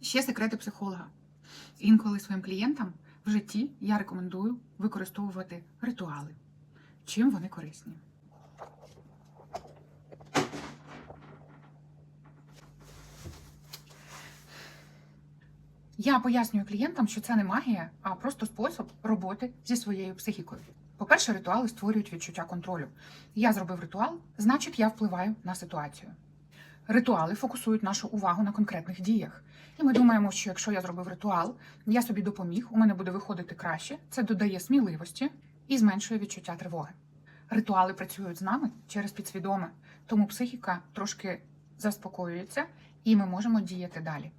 Ще секрети психолога. Інколи своїм клієнтам в житті я рекомендую використовувати ритуали. Чим вони корисні? Я пояснюю клієнтам, що це не магія, а просто спосіб роботи зі своєю психікою. По-перше, ритуали створюють відчуття контролю. Я зробив ритуал, значить, я впливаю на ситуацію. Ритуали фокусують нашу увагу на конкретних діях. І ми думаємо, що якщо я зробив ритуал, я собі допоміг, у мене буде виходити краще, це додає сміливості і зменшує відчуття тривоги. Ритуали працюють з нами через підсвідоме, тому психіка трошки заспокоюється, і ми можемо діяти далі.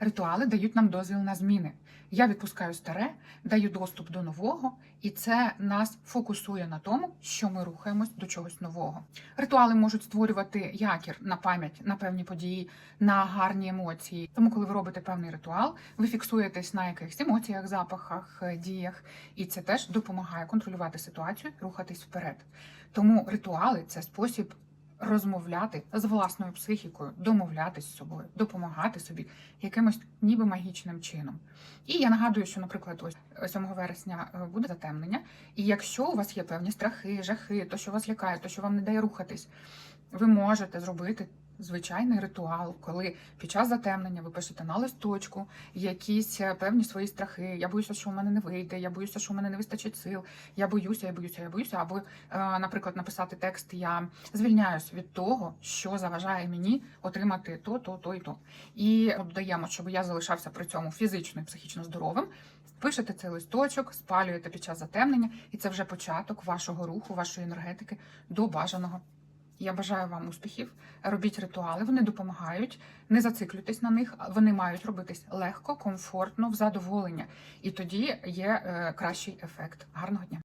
Ритуали дають нам дозвіл на зміни. Я відпускаю старе, даю доступ до нового, і це нас фокусує на тому, що ми рухаємось до чогось нового. Ритуали можуть створювати якір на пам'ять на певні події, на гарні емоції. Тому, коли ви робите певний ритуал, ви фіксуєтесь на якихось емоціях, запахах, діях, і це теж допомагає контролювати ситуацію, рухатись вперед. Тому ритуали це спосіб розмовляти з власною психікою, домовлятись з собою, допомагати собі якимось ніби магічним чином. І я нагадую, що, наприклад, ось 7 вересня е, буде затемнення, і якщо у вас є певні страхи, жахи, то що вас лякає, то що вам не дає рухатись, ви можете зробити. Звичайний ритуал, коли під час затемнення ви пишете на листочку якісь е, певні свої страхи. Я боюся, що у мене не вийде, я боюся, що у мене не вистачить сил. Я боюся, я боюся, я боюся. Або, е, наприклад, написати текст Я звільняюсь від того, що заважає мені отримати то, то, то і то. І додаємо, щоб я залишався при цьому фізично і психічно здоровим. Пишете цей листочок, спалюєте під час затемнення, і це вже початок вашого руху, вашої енергетики до бажаного. Я бажаю вам успіхів. Робіть ритуали, вони допомагають. Не зациклюйтесь на них, вони мають робитись легко, комфортно, в задоволення. І тоді є е, кращий ефект. Гарного дня!